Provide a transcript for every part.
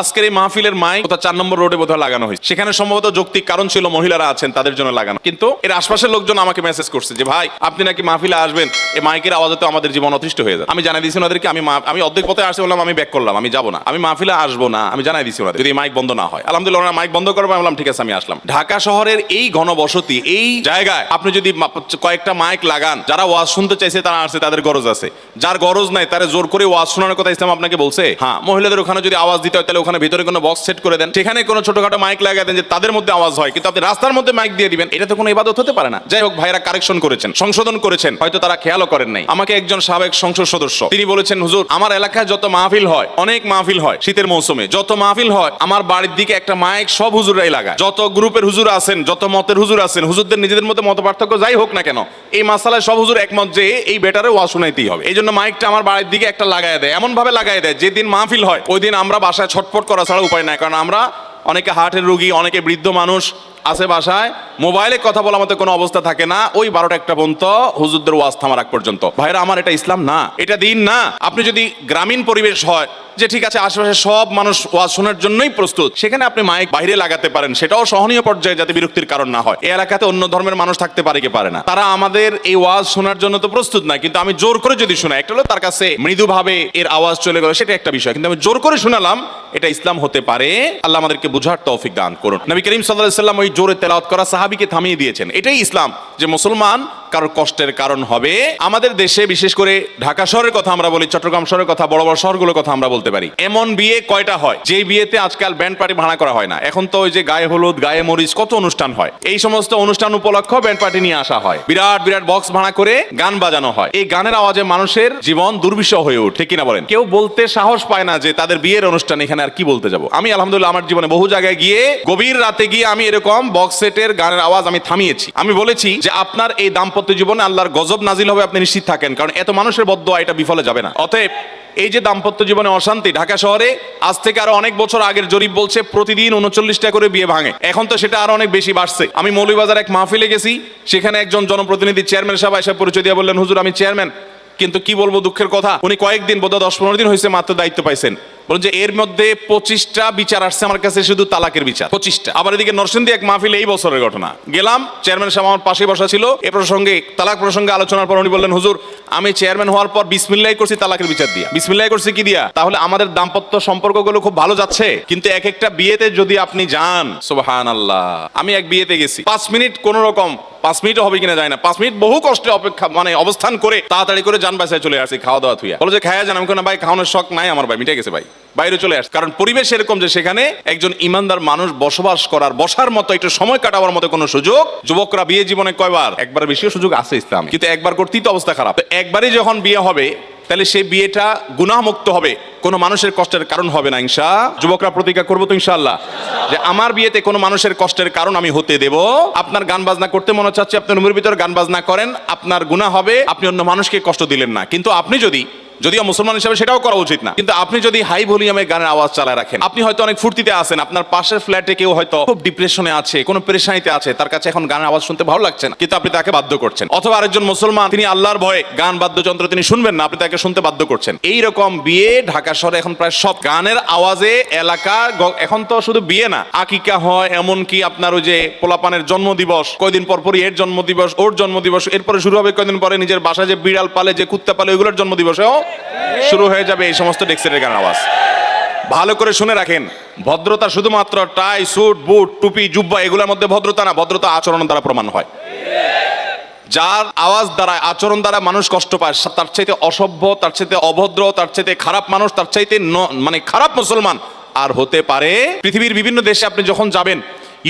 আজকের এই মাহফিলের মাইক কোথাও চার নম্বর রোডে বোধহয় লাগানো হয়েছে। সেখানে সম্ভবত যৌক্তিক কারণ ছিল মহিলারা আছেন, তাদের জন্য লাগানো। কিন্তু এর আশপাশের লোকজন আমাকে মেসেজ করছে যে, ভাই, আপনি নাকি মাহফিলে আসবেন? এই মাইকের আওয়াজে তো আমাদের জীবন অতিষ্ঠ হয়ে যায় আমি জানাই দিয়েছি ওনাদেরকে, আমি আমি অর্ধেক পথে আসতে বললাম, আমি ব্যাক করলাম, আমি যাব না। আমি মাহফিলে আসব না। আমি জানাই দিয়েছি ওনাদের, যদি মাইক বন্ধ না হয়। আলহামদুলিল্লাহ, ওনারা মাইক বন্ধ করব আমি বললাম, ঠিক আছে, আমি আসলাম। ঢাকা শহরের এই ঘনবসতি, এই জায়গায় আপনি যদি কয়েকটা মাইক লাগান, যারা ওয়াজ শুনতে চাইছে, তারা আসছে, তাদের গরজ আছে। যার গরজ নাই, তারা জোর করে ওয়াজ শোনানোর কথা ইসলাম আপনাকে বলছে হ্যাঁ মহিলাদের ওখানে যদি আওয়াজ দিতে হয়, তাহলে ওখানে ভিতরে কোনো বক্স সেট করে দেন। সেখানে কোনো ছোটখাটো মাইক লাগাই দেন যে তাদের মধ্যে আওয়াজ হয়, কিন্তু আপনি রাস্তার মধ্যে মাইক দিয়ে দিবেন, এটা তো কোনো ইবাদত হতে পারে না। যাই হোক, ভাইরা কারেকশন করেছেন, সংশোধন করেছেন, হয়তো তারা খেয়ালও করেন নাই। আমাকে একজন সাবেক সংসদ সদস্য, তিনি বলেছেন, হুজুর, আমার এলাকায় যত মাহফিল হয়, অনেক মাহফিল হয় শীতের মৌসুমে, যত মাহফিল হয়, আমার বাড়ির দিকে একটা মাইক সব হুজুরাই লাগায়। যত গ্রুপের হুজুর আছেন, যত মতের হুজুর আছেন, হুজুরদের নিজেদের মধ্যে মত পার্থক্য যাই হোক না কেন, এই মাসালায় সব হুজুর একমত যে এই বেটারে ওয়াজ শুনাইতেই হবে। এই জন্য মাইকটা আমার বাড়ির দিকে একটা লাগাই দেয় এমন ভাবে লাগাই দেয়, যেদিন মাহফিল হয় ওই দিন আমরা বাসায় ছটফট করা ছাড়া উপায় নাই। কারণ আমরা অনেকে হার্টের রুগী অনেকে বৃদ্ধ মানুষ আছে বাসায়, মোবাইলে কথা বলার মতো কোনো অবস্থা থাকে না। ওই বারোটা একটা পর্যন্ত হুজুরদের ওয়াজ থামার আগ পর্যন্ত। ভাইরা, আমার এটা ইসলাম না, এটা দিন না। আপনি যদি গ্রামীণ পরিবেশ হয়, যে ঠিক আছে, আশেপাশে সব মানুষ ওয়াজ শোনার জন্যই প্রস্তুত, সেখানে আপনি মাইক বাইরে লাগাতে পারেন, সেটাও সহনীয় পর্যায়ে যাতে বিরক্তির কারণ না হয়। এই এলাকাতে অন্য ধর্মের মানুষ থাকতে পারে কি পারে না। তারা আমাদের এই ওয়াজ শোনার জন্য তো প্রস্তুত না, কিন্তু আমি জোর করে যদি শোনাই, একটা হলো তার কাছে মৃদুভাবে এর আওয়াজ চলে গেল, সেটা একটা বিষয়। কিন্তু আমি জোর করে শোনালাম, এটা ইসলাম হতে পারে। আল্লাহ আমাদেরকে বুঝার তৌফিক দান করুন। নবী করিম সাল্লাহ সাল্লাম ওই জোরে তেলাওয়াত করা সাহাবিকে থামিয়ে দিয়েছেন। এটাই ইসলাম যে মুসলমান কারোর কষ্টের কারণ হবে। আমাদের দেশে, বিশেষ করে ঢাকা শহরের কথা আমরা বলি, চট্টগ্রাম শহরের কথা, বড় বড় শহরগুলোর কথা আমরা বলতে পারি। এমন বিয়ে কয়টা হয়? যে বিয়েতে আজকাল ব্যান্ড পার্টি ভাড়া করা হয় না। এখন তো ওই যে গায়ে হলুদ, গায়ে মরিচ, কত অনুষ্ঠান হয়? এই সমস্ত অনুষ্ঠান উপলক্ষ ব্যান্ড পার্টি নিয়ে আসা হয়। বিরাট বিরাট বক্স ভাড়া করে গান বাজানো হয়। এই গানের আওয়াজে মানুষের জীবন দুর্বিষহ হয়ে ওঠে কিনা বলেন? কেউ বলতে সাহস পায় না যে তাদের বিয়ের অনুষ্ঠান এখানে আর কি বলতে যাব। আমি আলহামদুলিল্লাহ আমার জীবনে বহু জায়গায় গিয়ে, গভীর রাতে গিয়ে আমি এরকম বক্স সেটের গানের আওয়াজ আমি থামিয়েছি। আমি বলেছি যে আপনার এই দাম্পত্য জীবনে আল্লাহর গজব নাজিল হবে, আপনি নিশ্চিত থাকেন। কারণ এত মানুষের বদ্ধ এটা বিফলে যাবে না। অতএব এই যে দাম্পত্য জীবনে অশান্তি, ঢাকা শহরে আজ থেকে আরও অনেক বছর আগের জরিপ বলছে, প্রতিদিন উনচল্লিশটা করে বিয়ে ভাঙে। এখন তো সেটা আরও অনেক বেশি বাড়ছে। আমি মৌলভীবাজার এক মাহফিলে গেছি, সেখানে একজন জনপ্রতিনিধি চেয়ারম্যান সাহেব এসে পরিচয় দিয়ে বললেন, হুজুর, আমি চেয়ারম্যান। কিন্তু কি বলব দুঃখের কথা, উনি কয়েকদিন, বোধহয় দশ পনেরো দিন হয়েছে, মাত্র দায়িত্ব পাইছেন। বলুন যে এর মধ্যে পঁচিশটা বিচার আসছে, আমার কাছে শুধু তালাকের বিচার। পঁচিশটা। আবার এদিকে নরসিংদী এক মাহফিল এই বছরের ঘটনা। গেলাম, চেয়ারম্যান সাহেব আমার পাশে বসা ছিল। এ প্রসঙ্গে, তালাক প্রসঙ্গে আলোচনার পর উনি বললেন, হুজুর, আমি চেয়ারম্যান হওয়ার পর বিসমিল্লাই করছি, তালাকের বিচার দিয়া। বিসমিল্লাই করছি কি দিয়া? তাহলে আমাদের দাম্পত্য সম্পর্কগুলো খুব ভালো যাচ্ছে। কিন্তু এক একটা বিয়েতে যদি আপনি যান সুবহান আল্লাহ আমি এক বিয়েতে গেছি। পাঁচ মিনিট কোন রকম, পাঁচ মিনিটও হবে কিনা যায় না। পাঁচ মিনিট বহু কষ্টে অপেক্ষা মানে অবস্থান করে, তাড়াতাড়ি করে যান বাসায় চলে আসি খাওয়া দাওয়া থুইয়া। বলো যে, খায়া যান। আমি কোনো ভাই, খাওয়ানোর শখ নাই আমার ভাই, মিটে গেছে ভাই। বাইরে চলে আসে কারণ পরিবেশ এরকম যে সেখানে একজন ইমানদার মানুষ বসবাস করার, বসার মতো, একটু সময় কাটাবার মতো কোনো সুযোগ যুবকরা বিয়ে জীবনে কয়বার? একবার বেশিও সুযোগ আছে ইসলাম। কিন্তু একবার করতেই তো অবস্থা খারাপ। একবারই যখন বিয়ে হবে, তাহলে সেই বিয়েটা গুনাহমুক্ত হবে। কোনো মানুষের কষ্টের কারণ হবে না, ইনশা। যুবকরা প্রতিজ্ঞা করব তো, ইনশাআল্লাহ। যে আমার বিয়েতে কোনো মানুষের কষ্টের কারণ আমি হতে দেব। আপনার গান বাজনা করতে মনে চাচ্ছে, আপনি রুমের ভিতরে গান বাজনা করেন, আপনার গুনাহ হবে, আপনি অন্য মানুষকে কষ্ট দিলেন না। কিন্তু আপনি যদি যদিও মুসলমান হিসাবে সেটাও করা উচিত না। কিন্তু আপনি যদি হাই ভলিউমে গানের আওয়াজ চালায় রাখেন, আপনি হয়তো অনেক ফুর্তিতে আছেন, আপনার পাশের ফ্ল্যাটে কেউ হয়তো খুব ডিপ্রেশনে আছে, কোনো পেরেশানিতে আছে, তার কাছে এখন গানের আওয়াজ শুনতে ভালো লাগছে না। কিন্তু আপনি তাকে বাধ্য করছেন। অথবা আরেকজন মুসলমান, তিনি আল্লাহর ভয়ে গান বাদ্যযন্ত্র তিনি শুনবেন না, আপনি তাকে শুনতে বাধ্য করছেন। এই রকম বিয়ে ঢাকা শহরে এখন প্রায় সব গানের আওয়াজে এলাকা এখন তো শুধু বিয়ে না, আকিকা হয় এমন কি আপনার ওই যে পোলাপানের জন্মদিবস, কয়দিন পর পরই এর জন্মদিবস, ওর জন্মদিবস, এরপরে শুরু হবে কয়দিন পরে নিজের বাসায় যে বিড়াল পালে, যে কুত্তা পালে, ওইগুলোর জন্মদিবসেও শুরু হয়ে যাবে এই সমস্ত ডেক্সের গান আওয়াজ ভালো করে শুনে রাখেন, ভদ্রতা শুধুমাত্র টাই, স্যুট, বুট, টুপি, জুব্বা, এগুলোর মধ্যে ভদ্রতা না, ভদ্রতা আচরণ দ্বারা প্রমাণ হয়। যার আওয়াজ দ্বারা, আচরণ দ্বারা মানুষ কষ্ট পায় তার চাইতে অসভ্য, তার চাইতে অভদ্র, তার চাইতে খারাপ মানুষ, তার চাইতে মানে খারাপ মুসলমান আর হতে পারে। পৃথিবীর বিভিন্ন দেশে আপনি যখন যাবেন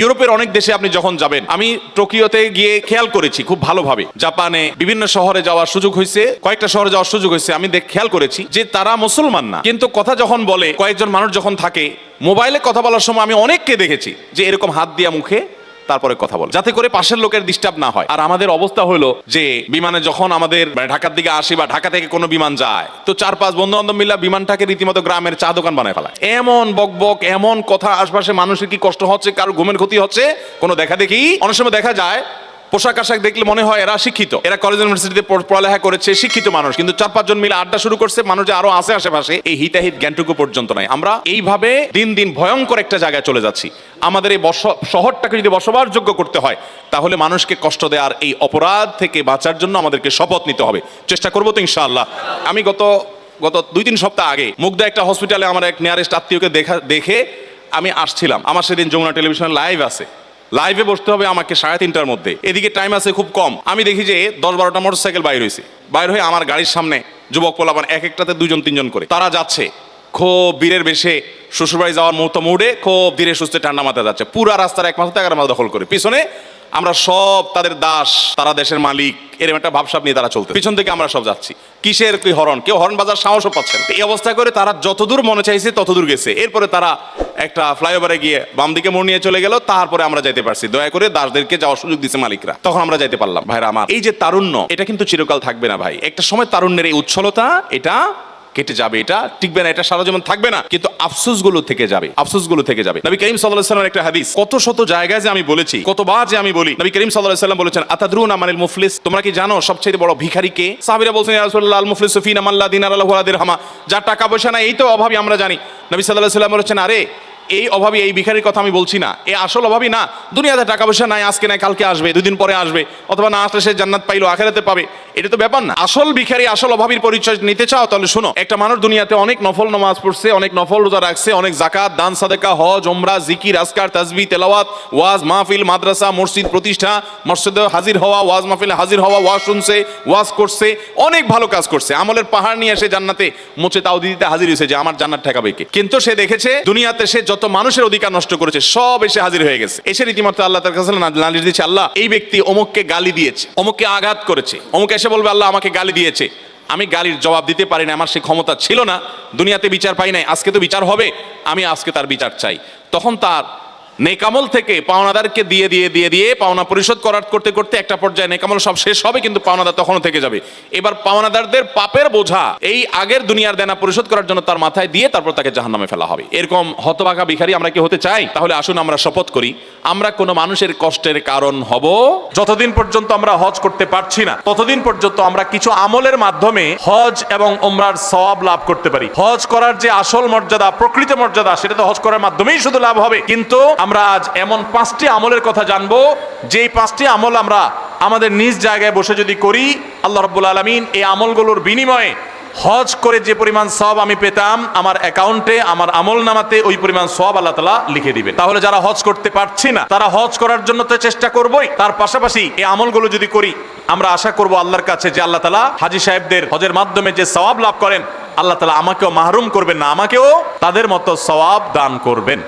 ইউরোপের অনেক দেশে আপনি যখন যাবেন, আমি টোকিওতে গিয়ে খেয়াল করেছি খুব ভালোভাবে। জাপানে বিভিন্ন শহরে যাওয়ার সুযোগ হয়েছে, কয়েকটা শহরে যাওয়ার সুযোগ হয়েছে, আমি দেখ খেয়াল করেছি যে তারা মুসলমান না। কিন্তু কথা যখন বলে, কয়েকজন মানুষ যখন থাকে, মোবাইলে কথা বলার সময় আমি অনেককে দেখেছি যে এরকম হাত দিয়া মুখে তারপরে কথা বলে। যাতে করে পাশের লোকের ডিস্টার্ব না হয়। আর আমাদের অবস্থা হলো যে, বিমানে যখন আমাদের মানে ঢাকার দিকে আসি বা ঢাকা থেকে কোনো বিমান যায়, তো চার পাঁচ বন্ধু বান্ধব মিলা বিমানটাকে রীতিমতো গ্রামের চা দোকান বানায় ফেলায়। এমন বকবক, এমন কথা আশপাশে মানুষের কি কষ্ট হচ্ছে, কারও ঘুমের ক্ষতি হচ্ছে, কোনো দেখা দেখি? অনেক সময় দেখা যায় পোশাক আশাক দেখলে মনে হয় এরা শিক্ষিত। এরা কলেজ ইউনিভার্সিটিতে পড়ালেখা করেছে, শিক্ষিত মানুষ। কিন্তু চার পাঁচজন মিলে আড্ডা শুরু করছে, মানুষ আরও আছে আশেপাশে, এই হিতাহিত জ্ঞানটুকু পর্যন্ত নাই। আমরা এইভাবে দিন দিন ভয়ঙ্কর একটা জায়গায় চলে যাচ্ছি। আমাদের এই বস শহরটাকে যদি বসবাসযোগ্য করতে হয়, তাহলে মানুষকে কষ্ট দেওয়ার এই অপরাধ থেকে বাঁচার জন্য আমাদেরকে শপথ নিতে হবে। চেষ্টা করব তো ইনশাআল্লাহ। আমি গত গত দুই তিন সপ্তাহ আগে মুগদা একটা হসপিটালে আমার এক নিয়ারেস্ট আত্মীয়কে দেখা দেখে আমি আসছিলাম। আমার সেদিন যমুনা টেলিভিশনে লাইভ আছে। লাইভে বসতে হবে আমাকে সাড়ে তিনটার মধ্যে। এদিকে টাইম আছে খুব কম। আমি দেখি যে দশ বারোটা মোটর সাইকেল বাইর হয়েছে বাইর হয়ে আমার গাড়ির সামনে যুবক পোলাপান এক একটাতে দুজন তিনজন করে। তারা যাচ্ছে। খুব বীরের বেশে শ্বশুরবাড়ি যাওয়ার মুহূর্ত মুডে খুব ধীরে সুস্থে ঠান্ডা মাথায় যাচ্ছে। পুরা রাস্তার এক মাথা এগারো মাথা দখল করে। পিছনে আমরা সব তাদের দাস, তারা দেশের মালিক এরকম একটা ভাবসাব নিয়ে তারা চলতে পিছন থেকে আমরা সব যাচ্ছি। কিসের কি হরণ? কেউ হরণ বাজার সাহসও পাচ্ছেন। এই অবস্থা করে তারা যতদূর মনে চাইছে ততদূর গেছে। এরপরে তারা একটা ফ্লাইওভারে গিয়ে বাম দিকে মোড় নিয়ে চলে গেল, তারপরে আমরা যাইতে পারছি। দয়া করে দাসদেরকে যাওয়ার সুযোগ দিছে মালিকরা। তখন আমরা যাইতে পারলাম। ভাইরা আমার, এই যে তারুণ্য, এটা কিন্তু চিরকাল থাকবে না ভাই। একটা সময় তারুণ্যের এই উচ্ছলতা, এটা কেটে যাবে, এটা টিকবে না, এটা সারা জীবন থাকবে না। কিন্তু আফসোসগুলো থেকে যাবে আফসোসগুলো থেকে যাবে। নবী করিম সাল্লাহ সাল্লামের একটা হাদিস, কত শত জায়গায় যে আমি বলেছি, কতবার যে আমি বলি, নবী করিম সাল্লাহ সাল্লাম বলেছেন, আতাদরুন আমানিল মুফলিস? তোমরা কি জানো সবচেয়ে বড় ভিখারি কে? সাহাবীরা বলছেন রাসূলুল্লাহ, আল মুফলিস মাল্লা দিনার আল্লাহু আলা দিরহামা। যার টাকা পয়সা নাই, এই তো অভাবী আমরা জানি। নবী সাল্লাল্লাহু আলাইহি সাল্লাম বলেছেন, আরে এই অভাবী এই ভিখারির কথা আমি বলছি না। এই আসল অভাবী না। দুনিয়াতে টাকা পয়সা নাই, আজকে নাই, কালকে আসবে, দুদিন পরে আসবে, অথবা না আসলে সে জান্নাত পাইলো, আখেরাতে পাবে। এটা তো ব্যাপার না। আসল ভিখারি, আসল অভাবীর পরিচয় নিতে চাও, তাহলে শোনো, একটা মানুষ দুনিয়াতে অনেক নফল নামাজ পড়ছে, অনেক নফল রোজা রাখছে, অনেক জাকাত দান, সাদেকা, হজ ওমরা জিকির আসকার তাজবি, তেলাওয়াত, ওয়াজ, মাহফিল, মাদ্রাসা, মসজিদ, প্রতিষ্ঠা, মসজিদে হাজির হওয়া, ওয়াজ মাহফিলে হাজির হওয়া, ওয়াজ শুনছে, ওয়াজ করছে, অনেক ভালো কাজ করছে। আমলের পাহাড় নিয়ে এসে জান্নাতে মোচে তাও দিতে হাজির হয়েছে যে, আমার জান্নাত ঠেকাবে কে? কিন্তু সে দেখেছে, দুনিয়াতে সে যত মানুষের অধিকার নষ্ট করেছে, সব এসে হাজির হয়ে গেছে। এসে রীতিমতো আল্লাহ তার কাছে নালিশ দিচ্ছে আল্লাহ, এই ব্যক্তি অমুককে গালি দিয়েছে, অমুককে আঘাত করেছে। অমুক এসে বলবে, আল্লাহ, আমাকে গালি দিয়েছে। আমি গালির জবাব দিতে পারি না আমার সে ক্ষমতা ছিল না। দুনিয়াতে বিচার পাই নাই, আজকে তো বিচার হবে, আমি আজকে তার বিচার চাই। তখন তার নেকামল থেকে পাওনাদারকে দিয়ে দিয়ে দিয়ে দিয়ে পাওনা পরিশোধ করার করতে করতে একটা পর্যায়ে নেকামল সব শেষ হবে, কিন্তু পাওনাদার তখনও থেকে যাবে। এবার পাওনাদারদের পাপের বোঝা এই আগের দুনিয়ার দেনা পরিশোধ করার জন্য তার মাথায় দিয়ে তারপর তাকে জাহান্নামে ফেলা হবে। এরকম হতবাকা ভিখারি আমরা কি হতে চাই? তাহলে আসুন আমরা শপথ করি, আমরা কোনো মানুষের কষ্টের কারণ হব? যতদিন পর্যন্ত আমরা হজ করতে পারছি না, ততদিন পর্যন্ত আমরা কিছু আমলের মাধ্যমে হজ এবং ওমরার সওয়াব লাভ করতে পারি। হজ করার যে আসল মর্যাদা, প্রকৃত মর্যাদা, সেটা তো হজ করার মাধ্যমেই শুধু লাভ হবে। কিন্তু আমরা আজ এমন পাঁচটি আমলের কথা জানব, যেই পাঁচটি আমল আমরা আমাদের নিজ জায়গায় বসে যদি করি, আল্লাহ রব্বুল আলমিন এই আমলগুলোর বিনিময়ে হজ করে যে পরিমাণ সব আমি পেতাম, আমার অ্যাকাউন্টে, আমার আমল নামাতে ওই পরিমাণ সব আল্লাহ তালা লিখে দিবে তাহলে যারা হজ করতে পারছি না, তারা হজ করার জন্য তো চেষ্টা করবই। তার পাশাপাশি এই আমলগুলো যদি করি, আমরা আশা করব আল্লাহর কাছে যে আল্লাহ তালা হাজি সাহেবদের হজের মাধ্যমে যে সওয়াব লাভ করেন, আল্লাহ তালা আমাকেও মাহরুম করবেন না, আমাকেও তাদের মতো সওয়াব দান করবেন।